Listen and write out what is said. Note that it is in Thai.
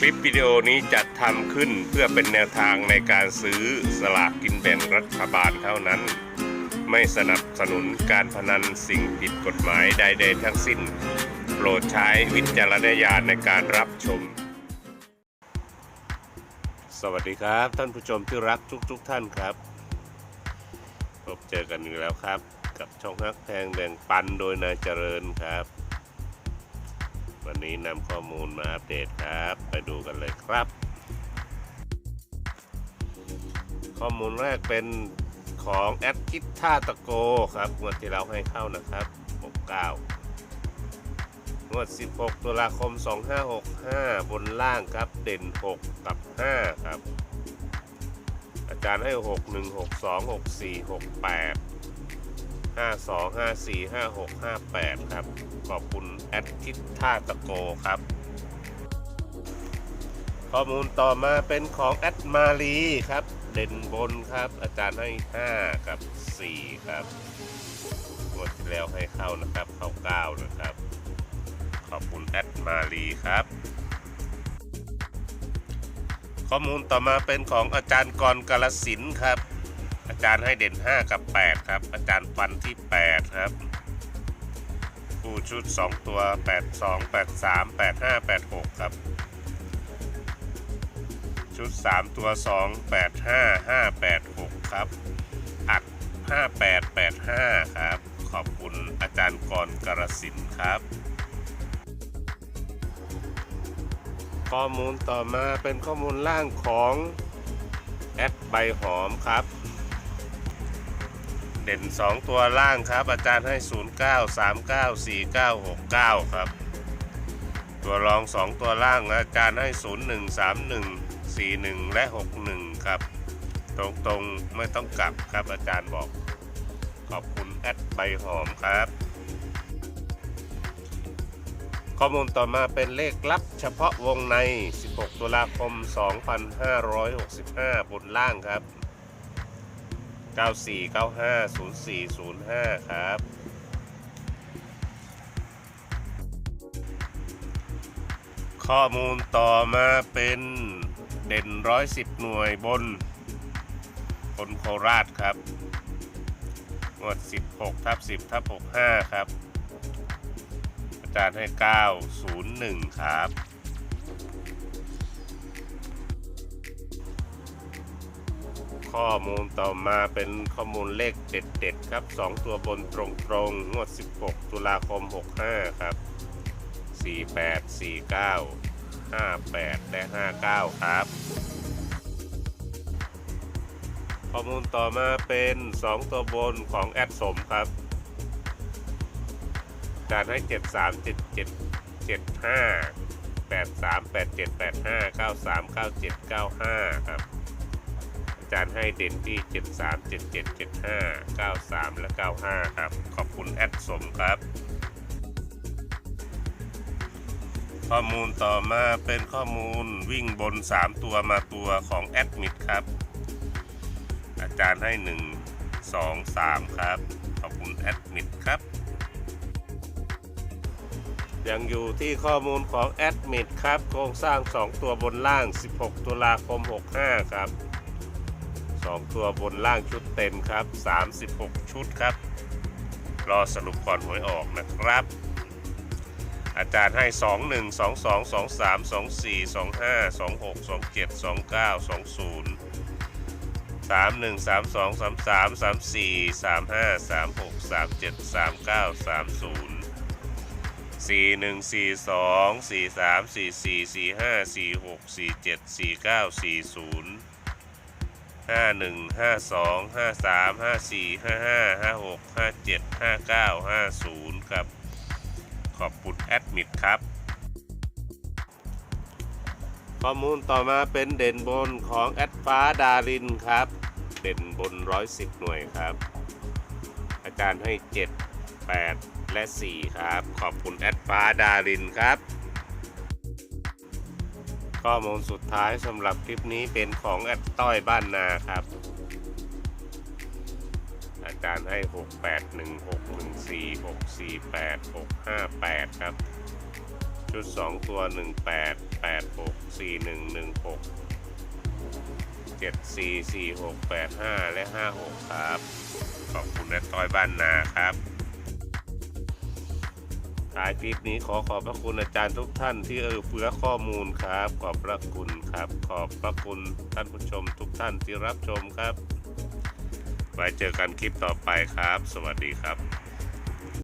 คลิปวิดีโอนี้จัดทำขึ้นเพื่อเป็นแนวทางในการซื้อสลากกินแบ่งรัฐบาลเท่านั้น ไม่สนับสนุนการพนันสิ่งผิดกฎหมายใดๆทั้งสิ้น โปรดใช้วิจารณญาณในการรับชม สวัสดีครับ ท่านผู้ชมที่รักทุกๆทท่านครับ พบเจอกันอีกแล้วครับ กับช่องฮักแพงแบ่งปันโดยนายเจริญครับ วันนี้นำข้อมูลมาอัปเดตครับ ไปดูกันเลยครับ ข้อมูลแรกเป็นของแอดกิทท่าตะโกครับงวดที่เราให้เข้านะครับ 69งวด 16 ตุลาคม 2565 บนล่างครับเด่น 6 กับ 5 ครับ อาจารย์ให้ 6 1 6 2 6 4 6 8 5 2 5 4 5 6 5 8 ครับ ขอบคุณแอดคิดท่าตะโกครับ ข้อมูลต่อมาเป็นของแอดมาลีครับ เด่นบนครับ อาจารย์ให้ 5 กับ 4 ครับงวดที่แล้วให้เข้านะครับ เข้า 9 นะครับ ขอบคุณแอดมาลีครับข้อมูลต่อมาเป็นของอาจารย์กรกาลสินครับ อาจารย์ให้เด่น 5 กับ 8 ครับ อาจารย์ฟันที่ 8 ครับคู่ชุด 2 ตัว 8 2 8 3 8 5 8 6 ครับ ชุด 3 ตัว 2 8 5 5 8 6 ครับ อัด 58 85 ครับ ขอบคุณอาจารย์กรกรสินครับข้อมูลต่อมาเป็นข้อมูลล่างของแอดใบหอมครับ เด่น 2 ตัวล่างครับ อาจารย์ให้ 09 39 49 69 ครับ ตัวรอง 2 ตัวล่างอาจารย์ให้ 01 31 41 และ 61 ครับ ตรงๆไม่ต้องกลับครับอาจารย์บอกขอบคุณแอดใบหอมครับ ข้อมูลต่อมาเป็นเลขลับเฉพาะวงใน 16 ตุลาคม 2565 บนล่างครับ 94950405 ครับ ข้อมูลต่อมาเป็นเด่น 110 หน่วยบนคนโคราชครับงวด 16ทับ10ทับ65 ครับ อาจารย์ให้ 901 ครับ ข้อมูลต่อมาเป็นข้อมูลเลขเด็ดๆครับ 2 ตัวบนตรงๆงวด 16 ตุลาคม 65 ครับ 48 49 58 และ 59 ครับ ข้อมูลต่อมาเป็น 2 ตัวบนของแอดสมครับ การให้ 7 3 7 7 7 5 8 3 8 7 8 5 9 3 9 7 9 5 ครับ จารย์ให้เด่นที่ 7 3 7 7 7 5 9 3 และ 95 ครับ ขอบคุณแอดสมครับ ข้อมูลต่อมาเป็นข้อมูลวิ่งบน 3 ตัวมาตัวของแอดมิดครับ อาจารย์ให้ 1 2 3 ครับ ขอบคุณแอดมิดครับยังอยู่ที่ข้อมูลของแอดมิดครับ โครงสร้าง 2 ตัวบนล่าง 16 ตุลาคม 65 ครับ 2 ตัวบนล่างชุดเต็มครับ 36 ชุดครับ รอสรุปก่อนหวยออกนะครับ อาจารย์ให้ 2 1 2 2 2 3 2 4 2 5 2 6 2 7 2 9 2 0 3 1 3 2 3 3 3 4 3 5 3 6 3 7 3 9 3 0 4 1 4 2 4 3 4 4 4 5 4 6 4 7 4 9 4 0 5 1 5 2 5 3 5 4 5 5 5 6 5 7 5 9 5 0ครับ ขอบคุณแอดมิดครับ ข้อมูลต่อมาเป็นเด่นบนของแอดฟ้าดารินครับ เด่นบน 110 หน่วยครับ อาจารย์ให้ 7 8 และ 4 ครับ ขอบคุณแอดฟ้าดารินครับ ข้อมูลสุดท้ายสำหรับคลิปนี้เป็นของแอดต้อยบ้านนาครับ อาจารย์ให้ 6 8 1 6 1 4 6 4 8 6 5 8 ครับ ชุด 2 ตัว 18 86 4116 7446 85 และ 56 ครับ ขอบคุณและต้อยบ้านนาครับายคลิปนี้ขอขอบพระคุณอาจารย์ทุกท่านที่เออเฟื้อข้อมูลครับ ขอบพระคุณครับ ขอบพระคุณท่านผู้ชมทุกท่านที่รับชมครับ ไว้เจอกันคลิปต่อไปครับ สวัสดีครับ